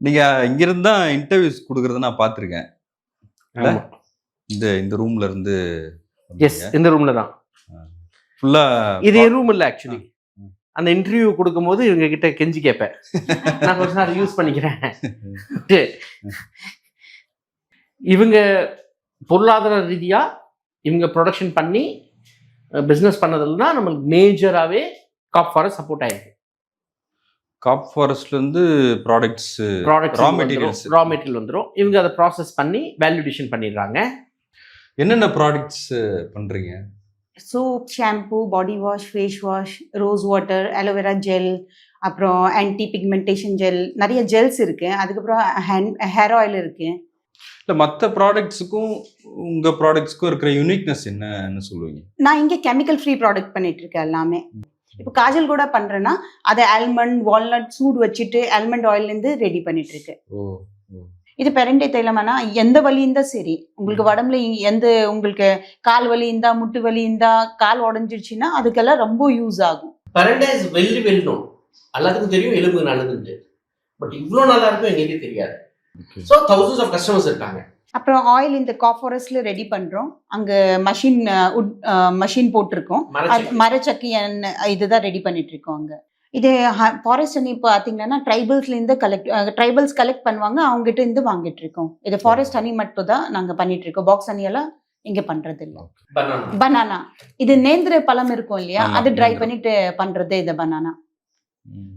நீங்க இங்கிருந்து தான் இன்டர்வியூஸ் கொடுக்கறத நான் பார்த்துருக்கேன் இந்த இந்த ரூம்ல இருந்து எஸ் இந்த ரூம்ல தான். ஃபுல்லா இது ரூம் இல்ல ஆக்சுவலி. அந்த இன்டர்வியூ கொடுக்கும்போது இவங்க கிட்ட கெஞ்சி கேட்பேன் நான் கொஞ்ச நேரம் யூஸ் பண்ணிக்கிறேன். இவங்க பொருளாதார ரீதியா இவங்க ப்ரொடக்ஷன் பண்ணி பிஸ்னஸ் பண்ணதுல தான் நம்மளுக்கு மேஜராகவே காப் ஃபாரஸ்ட் சப்போர்ட் ஆயிருக்கு. காப் ஃபாரஸ்ட்ல இருந்து products product Raw materials. Raw material வந்துடும் இவங்க அதை ப்ராசஸ் பண்ணி வேல்யூடேஷன் பண்ணிடுறாங்க. என்னென்ன ப்ராடக்ட்ஸ் பண்றீங்க? Soap shampoo body wash face wash rose water aloe vera gel அப்புறம் ஆன்டி பிக்மெண்டேஷன் ஜெல் நிறைய ஜெல்ஸ் இருக்கு. அதுக்கப்புறம் ஹேண்ட் ஹேர் ஆயில் இருக்கு. இல்ல மத்த ப்ராடக்ட்ஸுக்கும் உங்க ப்ராடக்ட்ஸ்க்கும் இருக்கிற யூனிக்னஸ் என்னன்னு சொல்லுவீங்க. நான் இங்கே கெமிக்கல் ஃப்ரீ ப்ராடக்ட் பண்ணிட்டு இருக்கேன் எல்லாமே. இப்போ காஜல் கூட பண்றேன்னா அதை ஆல்மண்ட் வால்நட் சூடு வச்சுட்டு ஆல்மண்ட் ஆயில்லேருந்து ரெடி பண்ணிட்டு இருக்கு இது பெரண்டை தைலமானா எந்த வலி இருந்தா சரி உங்களுக்கு உடம்புல எந்த உங்களுக்கு கால் வலி இருந்தா முட்டு வலி இருந்தா கால் உடஞ்சிருச்சுன்னா அதுக்கெல்லாம் ரொம்ப யூஸ் ஆகும். Pirandai is very well known எல்லாத்துக்கும் தெரியும் எலும்பு நல்லதுன்ட்டு. பட் இவ்வளோ நல்லா இருக்கும் எங்களுக்கே தெரியாது. ஸோ தௌசண்ட்ஸ் ஆஃப் கஸ்டமர்ஸ் இருக்காங்க. அப்புறம் ஆயில் இந்த காஃபாரஸ்ட்ல ரெடி பண்றோம். அங்க மஷின் உட் மஷின் போட்டிருக்கோம். மரச்செக்கு. அது மரச்சக்கி. எண்ணெய் இதுதான் ரெடி பண்ணிட்டு இருக்கோம் அங்க. இது ஃபாரஸ்ட் அணி பாத்தீங்கன்னா ட்ரைபல்ஸ்ல இருந்து கலெக்ட் ட்ரைபல்ஸ் கலெக்ட் பண்ணுவாங்க. அவங்க கிட்ட இருந்து வாங்கிட்டு இருக்கோம் இது ஃபாரஸ்ட் ஹனி மட்டும் தான் நாங்க பண்ணிட்டு இருக்கோம் பாக்ஸ் ஹனி எல்லாம் இங்க பண்றது இல்ல. பனானா இது நேந்திர பழம் இருக்கும் இல்லையா? அது ட்ரை. பண்ணிட்டு பண்றது இது பனானா.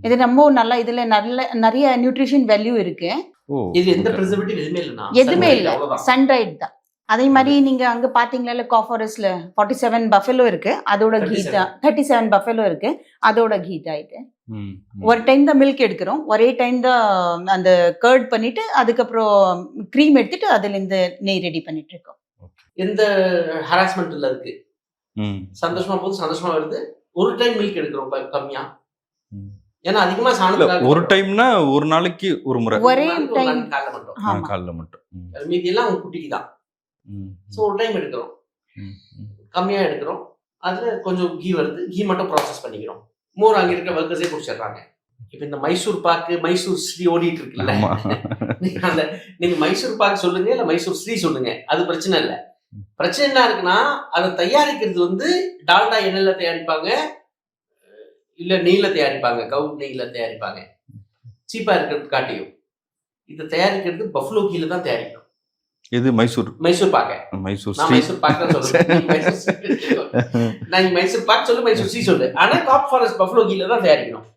இது ரொம்ப நல்லா இதுல நல்ல நிறைய நியூட்ரிஷன் வேல்யூ இருக்கு. இது எந்த ப்ரிசர்வேட்டிவ் எதுவுமே இல்லைண்ணா. எதுவுமே இல்ல. சன்ரைட் தான். அதே மாதிரி நீங்க அங்க பாத்தீங்களா காஃபாரஸ்ட்ல ஃபார்ட்டி செவன் பஃபெலோ இருக்கு. அதோட 37. கீதா தேர்ட்டி செவன் பஃபெலோ இருக்கு. அதோட கீதா இது. ஒரு டைம் தான் மில்க் எடுக்கிறோம். ஒரே டைம் தான் அந்த கர்ட் பண்ணிட்டு அதுக்கப்புறம் க்ரீம் எடுத்துட்டு அதுல இருந்து நெய் ரெடி பண்ணிட்டு இருக்கோம். எந்த ஹராஸ்மெண்ட் இல்ல இருக்கு? சந்தோஷமா போகுது சந்தோஷமா வருது. ஒரு டைம் மில்க் எடுக்கிறோம் கம்மியா. ஏன்னா அதிகமா சாணத்துக்காக ஒரு டைம்னா ஒரு நாளைக்கு ஒரு முறை. ஒரே. நாளைக்கு காலைல மட்டும். காலைல மட்டும். மீதி எல்லாம் குட்டிக்கு தான். ஸோ ஒரு டைம் எடுக்கிறோம். கம்மியா எடுக்கிறோம். அதுல கொஞ்சம் கீ வருது. கீ மட்டும் ப்ராசஸ் பண்ணிக்கிறோம். மோர் அங்க இருக்க ஒர்க்கர்ஸே குடிச்சிடுறாங்க. இப்போ இந்த மைசூர் பாக்கு மைசூர் ஸ்ரீ ஓடிட்டு இருக்குல்ல? அந்த நீங்க மைசூர் பாக்கு சொல்லுங்க இல்ல மைசூர் ஸ்ரீ சொல்லுங்க. அது பிரச்சனை இல்ல. பிரச்சனை என்ன இருக்குன்னா அதை தயாரிக்கிறது வந்து டால்டா எண்ணெயில தயாரிப்பாங்க. இல்ல நெய்ல தயாரிப்பாங்க கவு நெய்ல தயாரிப்பாங்க. சீப்பா இருக்கிறது காட்டியும். இதை தயாரிக்கிறது பஃப்லோ கீழ தான் தயாரிக்கணும். இது மைசூர். மைசூர் பாக்க. மைசூர் மைசூர் பாக் தான் சொல்றேன். நீ மைசூர் ஸ்ரீ சொல்லு. நான் மைசூர் பாக் சொல்லு மைசூர் ஸ்ரீ சொல்லு. ஆனா காப் ஃபாரஸ்ட் பஃப்லோ கீழ தான் தயாரிக்கணும்.